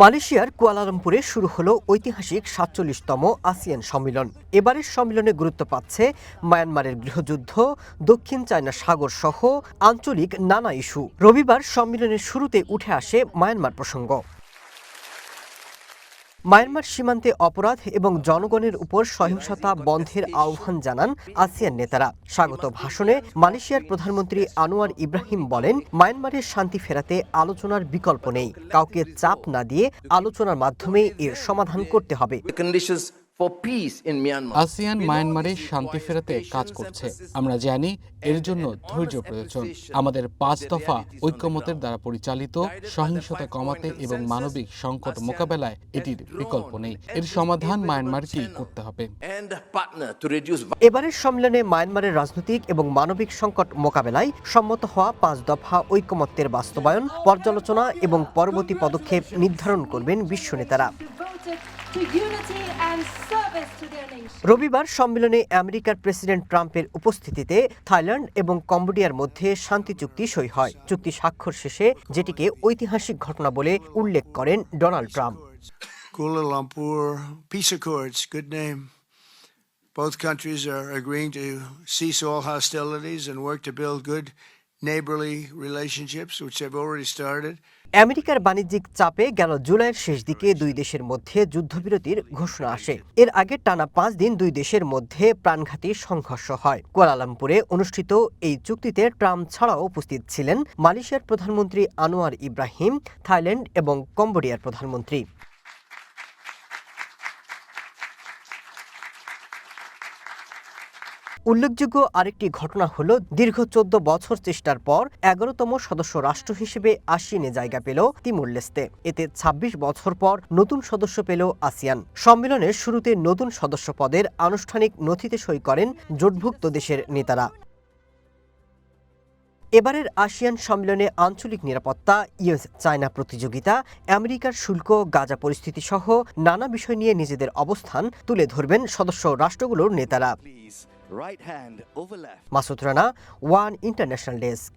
মালয়েশিয়ার কুয়ালালামপুরে শুরু হলো ঐতিহাসিক সাতচল্লিশতম আসিয়ান সম্মেলন। এবারের সম্মেলনে গুরুত্ব পাচ্ছে মায়ানমারের গৃহযুদ্ধ, দক্ষিণ চায়না সাগর সহ আঞ্চলিক নানা ইস্যু। রবিবার সম্মেলনের শুরুতে উঠে আসে মায়ানমার প্রসঙ্গ। মায়ানমার সীমান্তে অপরাধ এবং জনগণের উপর সহিংসতা বন্ধের আহ্বান জানান আসিয়ান নেতারা। স্বাগত ভাষণে মালয়েশিয়ার প্রধানমন্ত্রী আনোয়ার ইব্রাহিম বলেন মায়ানমারের শান্তি ফেরাতে আলোচনার বিকল্প নেই। কাউকে চাপ না দিয়ে আলোচনার মাধ্যমে এর সমাধান করতে হবে। The conditions for peace in Myanmar. ASEAN মায়ানমারে শান্তি ফেরাতে কাজ করছে। আমরা জানি এর জন্য ধৈর্য প্রয়োজন। আমাদের পাঁচ দফা ঐক্যমতের দ্বারা পরিচালিত সহিংসতা কমাতে এবং মানবিক সংকট মোকাবেলায় এটির বিকল্প নেই। এর সমাধান মায়ানমারকেই করতে হবে? এবারের সম্মেলনে মায়ানমারের রাজনৈতিক এবং মানবিক সংকট মোকাবেলায় সম্মত হওয়া পাঁচ দফা ঐকমত্যের বাস্তবায়ন পর্যালোচনা এবং পরবর্তী পদক্ষেপ নির্ধারণ করবেন বিশ্ব নেতারা। রবিবার সম্মেলনে আমেরিকার প্রেসিডেন্ট ট্রাম্পের উপস্থিতিতে থাইল্যান্ড এবং কম্বোডিয়ার মধ্যে শান্তি চুক্তি সই হয়। চুক্তি স্বাক্ষর শেষে যেটিকে ঐতিহাসিক ঘটনা বলে উল্লেখ করেন Donald Trump. Kuala Lumpur Peace Accords, good name. Both countries are agreeing to cease all hostilities and work to build good আমেরিকার বাণিজ্যিক চাপে গেল জুলাইয়ের শেষ দিকে দুই দেশের মধ্যে যুদ্ধবিরতির ঘোষণা আসে। এর আগে টানা পাঁচ দিন দুই দেশের মধ্যে প্রাণঘাতী সংঘর্ষ হয়। কুয়ালালামপুরে অনুষ্ঠিত এই চুক্তিতে ট্রাম্প ছাড়াও উপস্থিত ছিলেন মালয়েশিয়ার প্রধানমন্ত্রী আনোয়ার ইব্রাহিম, থাইল্যান্ড এবং কম্বোডিয়ার প্রধানমন্ত্রী। উল্লেখযোগ্য আরেকটি ঘটনা হল, দীর্ঘ চোদ্দ বছর চেষ্টার পর এগারোতম সদস্য রাষ্ট্র হিসেবে আসিয়ানে জায়গা পেল তিমুর লেস্তে। এতে ২৬ বছর পর নতুন সদস্য পেল আসিয়ান। সম্মেলনের শুরুতে নতুন সদস্য পদের আনুষ্ঠানিক নথিতে সই করেন জোটভুক্ত দেশের নেতারা। এবারের আসিয়ান সম্মেলনে আঞ্চলিক নিরাপত্তা, ইউএস চায়না প্রতিযোগিতা, আমেরিকার শুল্ক, গাজা পরিস্থিতি সহ নানা বিষয় নিয়ে নিজেদের অবস্থান তুলে ধরবেন সদস্য রাষ্ট্রগুলোর নেতারা। right hand over left. Masutrana, One International Desk.